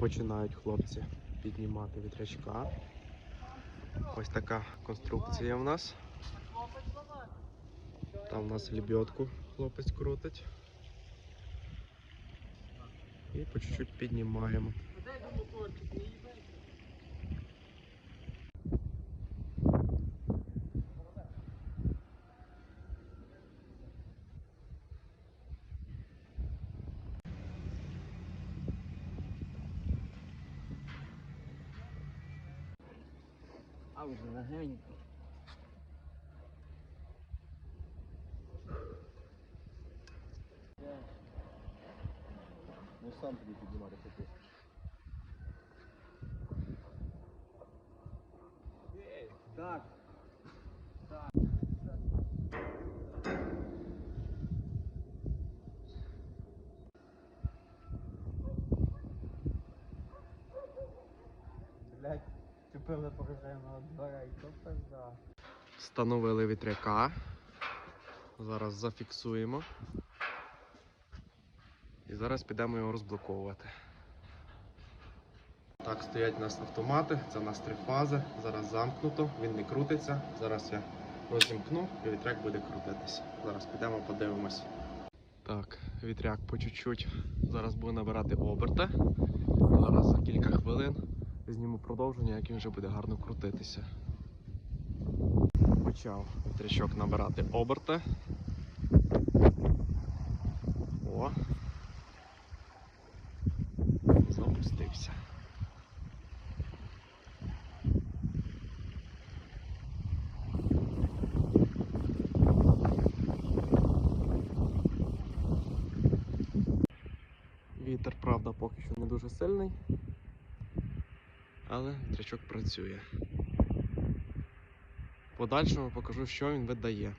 Починають хлопці піднімати вітрячка. Ось така конструкція в нас. Там в нас лебедку хлопець крутить. І по чуть-чуть піднімаємо. А вже легенько. Ну сам тобі піднімати хотів. Так. Блять, чупили пороженого двора і то пизда. Встановили вітряка. Зараз зафіксуємо. І зараз підемо його розблоковувати. Так, стоять у нас автомати, це у нас три фази. Зараз замкнуто, він не крутиться. Зараз я розімкну і вітряк буде крутитися. Зараз підемо подивимось. Так, вітряк по чуть-чуть зараз буде набирати оберти. Зараз за кілька хвилин зніму продовження, як він вже буде гарно крутитися. Почав вітрячок набирати оберти. О. Запустився. Вітер, правда, поки що не дуже сильний, але трячок працює. Подальшого покажу, що він видає.